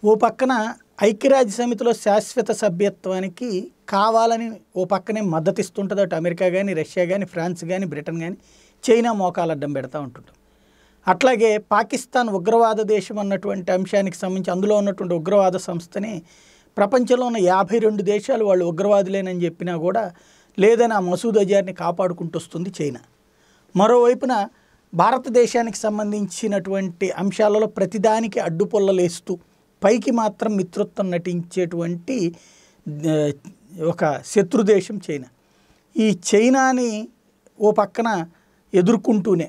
ఓ పక్కన ఐక్యరాజ్య సమితిలో శాశ్వత సభ్యత్వానికి కావాలని ఓ పక్కనే మద్దతు ఇస్తుంటుంది అటు అమెరికా కానీ రష్యా కానీ ఫ్రాన్స్ కానీ బ్రిటన్ కానీ చైనా మోకాలు అడ్డం పెడతా ఉంటుంటాం అట్లాగే పాకిస్తాన్ ఉగ్రవాద దేశం అన్నటువంటి అంశానికి సంబంధించి అందులో ఉన్నటువంటి ఉగ్రవాద సంస్థని ప్రపంచంలో ఉన్న యాభై రెండు దేశాలు వాళ్ళు ఉగ్రవాదులేనని చెప్పినా కూడా లేదని ఆ మసూద్ అజార్ని కాపాడుకుంటూ వస్తుంది చైనా. మరోవైపున భారతదేశానికి సంబంధించినటువంటి అంశాలలో ప్రతిదానికి అడ్డుపొల్లలేస్తూ పైకి మాత్రం మిత్రత్వం నటించేటువంటి ఒక శత్రుదేశం చైనా. ఈ చైనాని ఓ పక్కన ఎదుర్కొంటూనే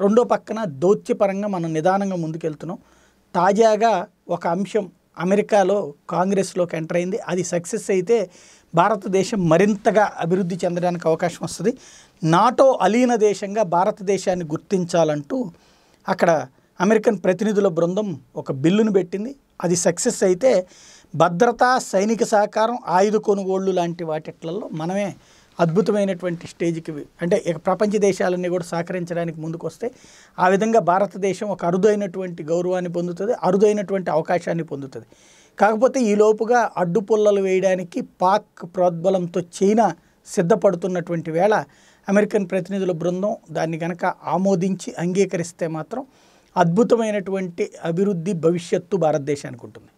రెండో పక్కన దౌత్యపరంగా మనం నిదానంగా ముందుకెళ్తున్నాం. తాజాగా ఒక అంశం అమెరికాలో కాంగ్రెస్లోకి ఎంటర్ అయింది. అది సక్సెస్ అయితే భారతదేశం మరింతగా అభివృద్ధి చెందడానికి అవకాశం వస్తుంది. నాటో అలీన దేశంగా భారతదేశాన్ని గుర్తించాలంటూ అక్కడ అమెరికన్ ప్రతినిధుల బృందం ఒక బిల్లును పెట్టింది. అది సక్సెస్ అయితే భద్రత సైనిక సహకారం ఆయుధ కొనుగోళ్ళు లాంటి వాటిట్లలో మనమే అద్భుతమైనటువంటి స్టేజ్కి అంటే ఇక ప్రపంచ దేశాలన్నీ కూడా సహకరించడానికి ముందుకు వస్తే ఆ విధంగా భారతదేశం ఒక అరుదైనటువంటి గౌరవాన్ని పొందుతుంది అరుదైనటువంటి అవకాశాన్ని పొందుతుంది. కాకపోతే ఈ లోపుగా అడ్డుపుల్లలు వేయడానికి పాక్ ప్రోద్బలంతో చైనా సిద్ధపడుతున్నటువంటి వేళ అమెరికన్ ప్రతినిధుల బృందం దాన్ని కనుక ఆమోదించి అంగీకరిస్తే మాత్రం అద్భుతమైనటువంటి అభివృద్ధి భవిష్యత్తు భారతదేశానికి ఉంటుంది.